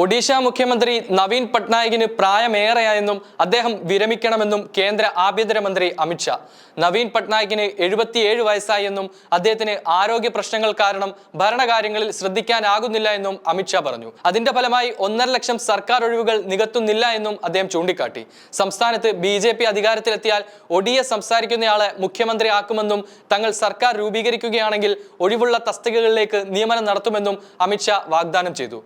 ഒഡീഷ മുഖ്യമന്ത്രി നവീൻ പട്നായികിന് പ്രായമേറെയായെന്നും അദ്ദേഹം വിരമിക്കണമെന്നും കേന്ദ്ര ആഭ്യന്തരമന്ത്രി അമിത്ഷാ നവീൻ പട്നായികിന് എഴുപത്തിയേഴ് വയസ്സായെന്നും അദ്ദേഹത്തിന് ആരോഗ്യ പ്രശ്നങ്ങൾ കാരണം ഭരണകാര്യങ്ങളിൽ ശ്രദ്ധിക്കാനാകുന്നില്ല എന്നും അമിത്ഷാ പറഞ്ഞു. അതിന്റെ ഫലമായി ഒന്നര ലക്ഷം സർക്കാർ ഒഴിവുകൾ നികത്തുന്നില്ല എന്നും അദ്ദേഹം ചൂണ്ടിക്കാട്ടി. സംസ്ഥാനത്ത് ബി ജെ പി അധികാരത്തിലെത്തിയാൽ ഒഡിയ സംസാരിക്കുന്നയാളെ മുഖ്യമന്ത്രി ആക്കുമെന്നും തങ്ങൾ സർക്കാർ രൂപീകരിക്കുകയാണെങ്കിൽ ഒഴിവുള്ള തസ്തികകളിലേക്ക് നിയമനം നടത്തുമെന്നും അമിത്ഷാ വാഗ്ദാനം ചെയ്തു.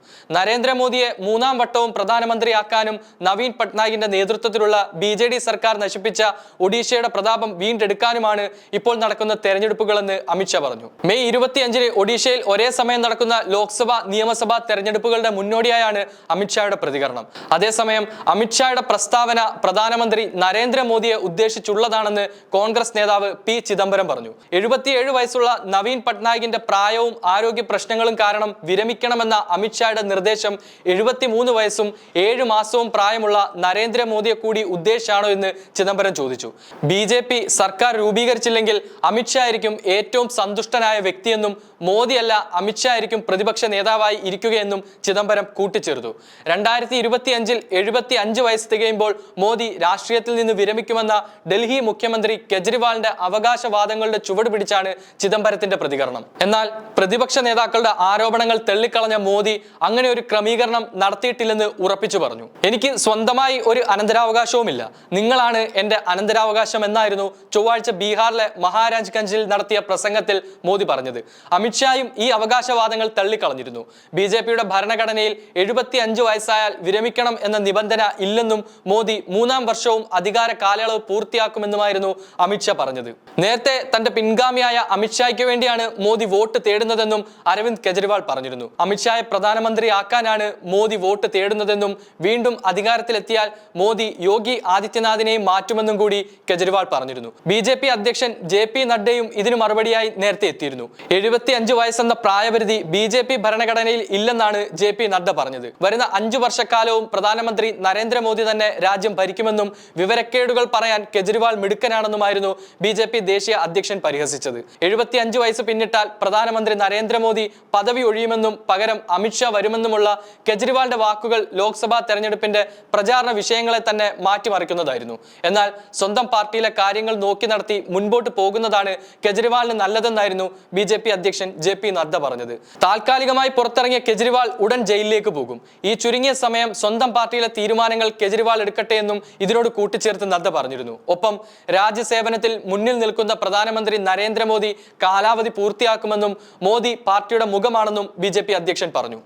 നരേന്ദ്രമോദിയെ മൂന്നാം വട്ടവും പ്രധാനമന്ത്രിയാക്കാനും നവീൻ പട്നായികിന്റെ നേതൃത്വത്തിലുള്ള ബി ജെ ഡി സർക്കാർ നശിപ്പിച്ച ഒഡീഷയുടെ പ്രതാപം വീണ്ടെടുക്കാനുമാണ് ഇപ്പോൾ നടക്കുന്ന തെരഞ്ഞെടുപ്പുകളെന്ന് അമിത്ഷാ പറഞ്ഞു. മെയ് ഇരുപത്തിയഞ്ചിന് ഒഡീഷയിൽ ഒരേ സമയം നടക്കുന്ന ലോക്സഭ നിയമസഭാ തെരഞ്ഞെടുപ്പുകളുടെ മുന്നോടിയായാണ് അമിത്ഷായുടെ പ്രതികരണം. അതേസമയം അമിത്ഷായുടെ പ്രസ്താവന പ്രധാനമന്ത്രി നരേന്ദ്രമോദിയെ ഉദ്ദേശിച്ചുള്ളതാണെന്ന് കോൺഗ്രസ് നേതാവ് പി ചിദംബരം പറഞ്ഞു. എഴുപത്തിയേഴ് വയസ്സുള്ള നവീൻ പട്നായികിന്റെ പ്രായവും ആരോഗ്യ പ്രശ്നങ്ങളും കാരണം വിരമിക്കണമെന്ന അമിത്ഷായുടെ നിർദ്ദേശം എഴുപത്തിമൂന്ന് വയസ്സും ഏഴ് മാസവും പ്രായമുള്ള നരേന്ദ്രമോദിയെ കൂടി ഉദ്ദേശിച്ചാണോ എന്ന് ചിദംബരം ചോദിച്ചു. ബി ജെ പി സർക്കാർ രൂപീകരിച്ചില്ലെങ്കിൽ അമിത്ഷാ ആയിരിക്കും ഏറ്റവും സന്തുഷ്ടനായ വ്യക്തിയെന്നും മോദിയല്ല അമിത്ഷാ ആയിരിക്കും പ്രതിപക്ഷ നേതാവായി ഇരിക്കുകയെന്നും ചിദംബരം കൂട്ടിച്ചേർത്തു. രണ്ടായിരത്തി ഇരുപത്തി അഞ്ചിൽ എഴുപത്തി അഞ്ച് വയസ്സ് തികയുമ്പോൾ മോദി രാഷ്ട്രീയത്തിൽ നിന്ന് വിരമിക്കുമെന്ന ഡൽഹി മുഖ്യമന്ത്രി കെജ്രിവാളിന്റെ അവകാശവാദങ്ങളുടെ ചുവട് പിടിച്ചാണ് ചിദംബരത്തിന്റെ പ്രതികരണം. എന്നാൽ പ്രതിപക്ഷ നേതാക്കളുടെ ആരോപണങ്ങൾ തള്ളിക്കളഞ്ഞ മോദി അങ്ങനെ ഒരു ക്രമീകരണം നടത്തിയിട്ടില്ലെന്ന് ഉറപ്പിച്ചു പറഞ്ഞു. എനിക്ക് സ്വന്തമായി ഒരു അനന്തരാവകാശവുമില്ല. നിങ്ങളാണ് എന്റെ അനന്തരാവകാശം എന്നായിരുന്നു ചൊവ്വാഴ്ച ബീഹാറിലെ മഹാരാജ് മഹാരാജ്ഗഞ്ചിൽ നടത്തിയ പ്രസംഗത്തിൽ മോദി പറഞ്ഞത്. അമിത്ഷായും ഈ അവകാശവാദങ്ങൾ തള്ളിക്കളഞ്ഞിരുന്നു. ബി ജെ പിയുടെ ഭരണഘടനയിൽ എഴുപത്തി അഞ്ച് വയസ്സായാൽ വിരമിക്കണം എന്ന നിബന്ധന ഇല്ലെന്നും മോദി മൂന്നാം വർഷവും അധികാര കാലയളവ് പൂർത്തിയാക്കുമെന്നുമായിരുന്നു അമിത്ഷാ പറഞ്ഞത്. നേരത്തെ തന്റെ പിൻഗാമിയായ അമിത്ഷായ്ക്ക് വേണ്ടിയാണ് മോദി വോട്ട് തേടുന്നതെന്നും അരവിന്ദ് കെജ്രിവാൾ പറഞ്ഞിരുന്നു. അമിത്ഷായെ പ്രധാനമന്ത്രിയാക്കാനാണ് മോദി വോട്ട് തേടുന്നതെന്നും വീണ്ടും അധികാരത്തിലെത്തിയാൽ മോദി യോഗി ആദിത്യനാഥിനെയും മാറ്റുമെന്നും കൂടി കെജ്രിവാൾ പറഞ്ഞിരുന്നു. ബി ജെ പി അധ്യക്ഷൻ ജെ പി നഡ്ഡയും ഇതിന് മറുപടിയായി നേരത്തെ എത്തിയിരുന്നു. എഴുപത്തി അഞ്ച് വയസ്സെന്ന പ്രായപരിധി ബി ജെ പി ഭരണഘടനയിൽ ഇല്ലെന്നാണ് ജെ പി നഡ്ഡ പറഞ്ഞത്. വരുന്ന അഞ്ചു വർഷക്കാലവും പ്രധാനമന്ത്രി നരേന്ദ്രമോദി തന്നെ രാജ്യം ഭരിക്കുമെന്നും വിവരക്കേടുകൾ പറയാൻ കെജ്രിവാൾ മിടുക്കനാണെന്നുമായിരുന്നു ബി ജെ പി ദേശീയ അധ്യക്ഷൻ പരിഹസിച്ചത്. എഴുപത്തി അഞ്ച് വയസ്സ് പിന്നിട്ടാൽ പ്രധാനമന്ത്രി നരേന്ദ്രമോദി പദവി ഒഴിയുമെന്നും പകരം അമിത്ഷാ വരുമെന്നുമുള്ള കെജ്രിവാളിന്റെ വാക്കുകൾ ലോക്സഭാ തെരഞ്ഞെടുപ്പിന്റെ പ്രചാരണ വിഷയങ്ങളെ തന്നെ മാറ്റിമറിക്കുന്നതായിരുന്നു. എന്നാൽ സ്വന്തം പാർട്ടിയിലെ കാര്യങ്ങൾ നോക്കി നടത്തി മുൻപോട്ട് പോകുന്നതാണ് കെജ്രിവാളിന് നല്ലതെന്നായിരുന്നു ബി ജെ പി അധ്യക്ഷൻ ജെ പി നദ്ദ പറഞ്ഞത്. താൽക്കാലികമായി പുറത്തിറങ്ങിയ കെജ്രിവാൾ ഉടൻ ജയിലിലേക്ക് പോകും. ഈ ചുരുങ്ങിയ സമയം സ്വന്തം പാർട്ടിയിലെ തീരുമാനങ്ങൾ കെജ്രിവാൾ എടുക്കട്ടെ എന്നും ഇതിനോട് കൂട്ടിച്ചേർത്ത് നദ്ദ പറഞ്ഞിരുന്നു. ഒപ്പം രാജ്യസേവനത്തിൽ മുന്നിൽ നിൽക്കുന്ന പ്രധാനമന്ത്രി നരേന്ദ്രമോദി കാലാവധി പൂർത്തിയാക്കുമെന്നും മോദി പാർട്ടിയുടെ മുഖമാണെന്നും ബി അധ്യക്ഷൻ പറഞ്ഞു.